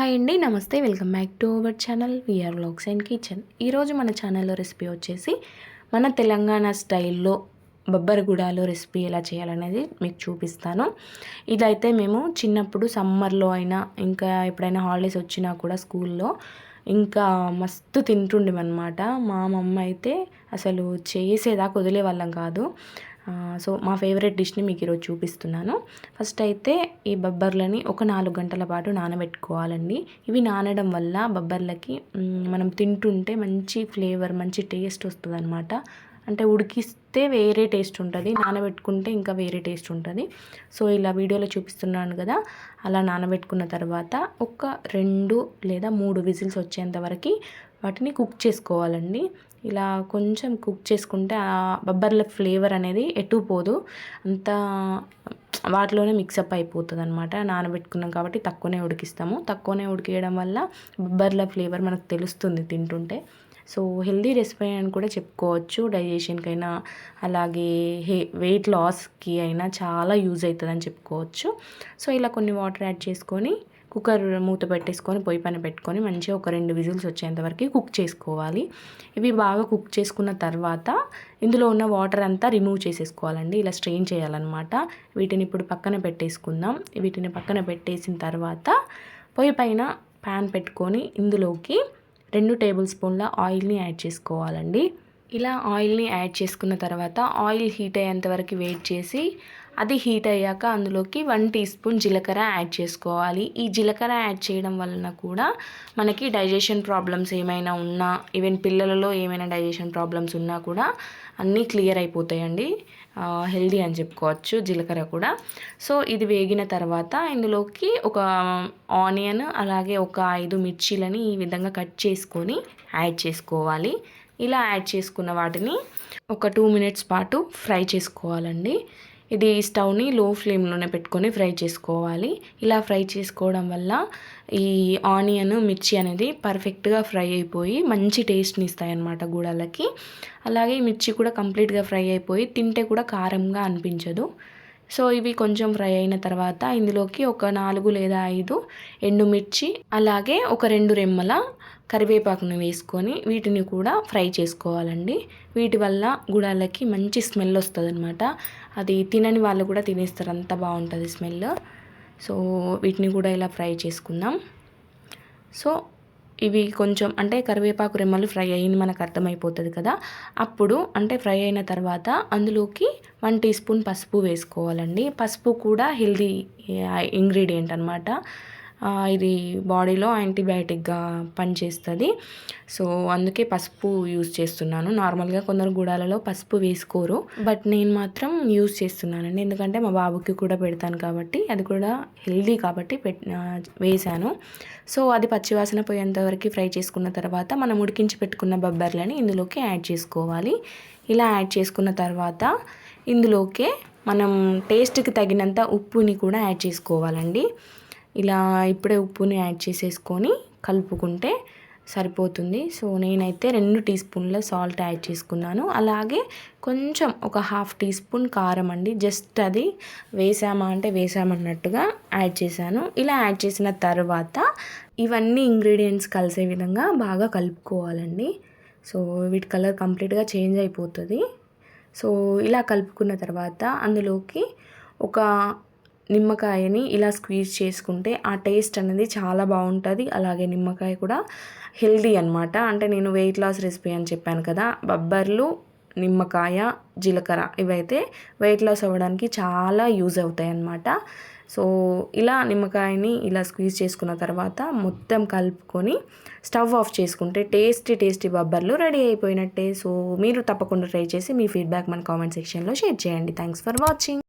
Hi అండి నమస్తే welcome back to our channel. VR vlogs and kitchen ఈరోజు మన ఛానల్లో రెసిపీ వచ్చేసి మన తెలంగాణ స్టైల్లో బొబ్బరగూడలో రెసిపీ ఎలా చేయాలనేది మీకు చూపిస్తాను. ఇదైతే మేము చిన్నప్పుడు సమ్మర్లో అయినా ఇంకా ఎప్పుడైనా హాలిడేస్ వచ్చినా కూడా స్కూల్లో ఇంకా మస్తు తింటుండేమన్నమాట. మా మమ్మ అయితే అసలు చేసేదాకా వదిలే వాళ్ళం కాదు. సో మా ఫేవరెట్ డిష్ని మీకు ఈరోజు చూపిస్తున్నాను. ఫస్ట్ అయితే ఈ బొబ్బర్లని ఒక నాలుగు గంటల పాటు నానబెట్టుకోవాలండి. ఇవి నానడం వల్ల బొబ్బర్లకి మనం తింటుంటే మంచి ఫ్లేవర్ మంచి టేస్ట్ వస్తుంది అనమాట అంటే ఉడికిస్తే వేరే టేస్ట్ ఉంటుంది నానబెట్టుకుంటే ఇంకా వేరే టేస్ట్ ఉంటుంది. సో ఇలా వీడియోలో చూపిస్తున్నాను కదా అలా నానబెట్టుకున్న తర్వాత ఒక రెండు లేదా మూడు విజిల్స్ వచ్చేంత వరకు వాటిని కుక్ చేసుకోవాలండి. ఇలా కొంచెం కుక్ చేసుకుంటే ఆ బొబ్బర్ల ఫ్లేవర్ అనేది ఎటు పోదు. అంతా వాటిలోనే మిక్సప్ అయిపోతుంది అనమాట నానబెట్టుకున్నాం కాబట్టి తక్కువనే ఉడికిస్తాము. తక్కువనే ఉడికేయడం వల్ల బొబ్బర్ల ఫ్లేవర్ మనకు తెలుస్తుంది తింటుంటే. సో హెల్దీ రెసిపీ అని కూడా చెప్పుకోవచ్చు. డైజెషన్కైనా అలాగే హే వెయిట్ లాస్కి అయినా చాలా యూజ్ అవుతుందని చెప్పుకోవచ్చు. సో ఇలా కొన్ని వాటర్ యాడ్ చేసుకొని కుక్కర్ మూత పెట్టేసుకొని పొయ్యి పైన పెట్టుకొని మంచిగా ఒక రెండు విజిల్స్ వచ్చేంత వరకు కుక్ చేసుకోవాలి. ఇవి బాగా కుక్ చేసుకున్న తర్వాత ఇందులో ఉన్న వాటర్ అంతా రిమూవ్ చేసేసుకోవాలండి. ఇలా స్ట్రెయిన్ చేయాలన్నమాట. వీటిని ఇప్పుడు పక్కన పెట్టేసుకుందాం. వీటిని పక్కన పెట్టేసిన తర్వాత పొయ్యి పైన ప్యాన్ పెట్టుకొని ఇందులోకి రెండు టేబుల్ స్పూన్ల ఆయిల్ని యాడ్ చేసుకోవాలండి. ఇలా ఆయిల్ని యాడ్ చేసుకున్న తర్వాత ఆయిల్ హీట్ అయ్యేంత వరకు వెయిట్ చేసి అది హీట్ అయ్యాక అందులోకి వన్ టీ స్పూన్ జీలకర్ర యాడ్ చేసుకోవాలి. ఈ జీలకర్ర యాడ్ చేయడం వలన కూడా మనకి డైజెషన్ ప్రాబ్లమ్స్ ఏమైనా ఉన్నా ఈవెన్ పిల్లలలో ఏమైనా డైజెషన్ ప్రాబ్లమ్స్ ఉన్నా కూడా అన్నీ క్లియర్ అయిపోతాయండి. హెల్దీ అని చెప్పుకోవచ్చు జీలకర్ర కూడా. సో ఇది వేగిన తర్వాత ఇందులోకి ఒక ఆనియన్ అలాగే ఒక ఐదు మిర్చీలని ఈ విధంగా కట్ చేసుకొని యాడ్ చేసుకోవాలి. ఇలా యాడ్ చేసుకున్న వాటిని ఒక టూ మినిట్స్ పాటు ఫ్రై చేసుకోవాలండి. ఇది స్టవ్ని లో ఫ్లేమ్లోనే పెట్టుకొని ఫ్రై చేసుకోవాలి. ఇలా ఫ్రై చేసుకోవడం వల్ల ఈ ఆనియన్ మిర్చి అనేది పర్ఫెక్ట్గా ఫ్రై అయిపోయి మంచి టేస్ట్ని ఇస్తాయి అన్నమాట గూడాలకి అలాగే మిర్చి కూడా కంప్లీట్గా ఫ్రై అయిపోయి తింటే కూడా కారంగా అనిపించదు. సో ఇవి కొంచెం ఫ్రై అయిన తర్వాత ఇందులోకి ఒక నాలుగు లేదా ఐదు ఎండుమిర్చి అలాగే ఒక రెండు రెమ్మల కరివేపాకును వేసుకొని వీటిని కూడా ఫ్రై చేసుకోవాలండి. వీటి వల్ల గుడాలకి మంచి స్మెల్ వస్తుంది అనమాట అది తినని వాళ్ళు కూడా తినేస్తారు అంత బాగుంటుంది స్మెల్. సో వీటిని కూడా ఇలా ఫ్రై చేసుకుందాం. సో ఇవి కొంచెం అంటే కరివేపాకు రెమ్మలు ఫ్రై అయ్యింది మనకు అర్థమైపోతుంది కదా. అప్పుడు అంటే ఫ్రై అయిన తర్వాత అందులోకి వన్ టీ స్పూన్ పసుపు వేసుకోవాలండి. పసుపు కూడా హెల్దీ ఇంగ్రీడియంట్ అనమాట ఇది బాడీలో యాంటీబయాటిక్గా పనిచేస్తుంది. సో అందుకే పసుపు యూజ్ చేస్తున్నాను. నార్మల్గా కొందరు గుడాలలో పసుపు వేసుకోరు. బట్ నేను మాత్రం యూజ్ చేస్తున్నానండి. ఎందుకంటే మా బాబుకి కూడా పెడతాను కాబట్టి అది కూడా హెల్దీ కాబట్టి పెట్ వేసాను సో అది పచ్చివాసన పోయేంత వరకు ఫ్రై చేసుకున్న తర్వాత మనం ఉడికించి పెట్టుకున్న బొబ్బర్లని ఇందులోకి యాడ్ చేసుకోవాలి. ఇలా యాడ్ చేసుకున్న తర్వాత ఇందులోకే మనం టేస్ట్కి తగినంత ఉప్పుని కూడా యాడ్ చేసుకోవాలండి. ఇలా ఇప్పుడే ఉప్పుని యాడ్ చేసేసుకొని కలుపుకుంటే సరిపోతుంది. సో నేనైతే రెండు టీ స్పూన్ల సాల్ట్ యాడ్ చేసుకున్నాను. అలాగే కొంచెం ఒక హాఫ్ టీ స్పూన్ కారం అండి. జస్ట్ అది వేసామా అంటే వేసామన్నట్టుగా యాడ్ చేశాను. ఇలా యాడ్ చేసిన తర్వాత ఇవన్నీ ఇంగ్రీడియంట్స్ కలిసే విధంగా బాగా కలుపుకోవాలండి. సో వీటి కలర్ కంప్లీట్గా చేంజ్ అయిపోతుంది. సో ఇలా కలుపుకున్న తర్వాత అందులోకి ఒక నిమ్మకాయని ఇలా స్క్వీజ్ చేసుకుంటే ఆ టేస్ట్ అనేది చాలా బాగుంటుంది. అలాగే నిమ్మకాయ కూడా హెల్దీ అనమాట అంటే నేను వెయిట్ లాస్ రెసిపీ అని చెప్పాను కదా బొబ్బర్లు నిమ్మకాయ జీలకర్ర ఇవైతే వెయిట్ లాస్ అవ్వడానికి చాలా యూజ్ అవుతాయి అన్నమాట. సో ఇలా నిమ్మకాయని ఇలా స్క్వీజ్ చేసుకున్న తర్వాత మొత్తం కలుపుకొని స్టవ్ ఆఫ్ చేసుకుంటే టేస్టీ టేస్టీ బబ్బర్లు రెడీ అయిపోయినట్టే. సో మీరు తప్పకుండా ట్రై చేసి మీ ఫీడ్బ్యాక్ మన కామెంట్ సెక్షన్లో షేర్ చేయండి. Thanks for watching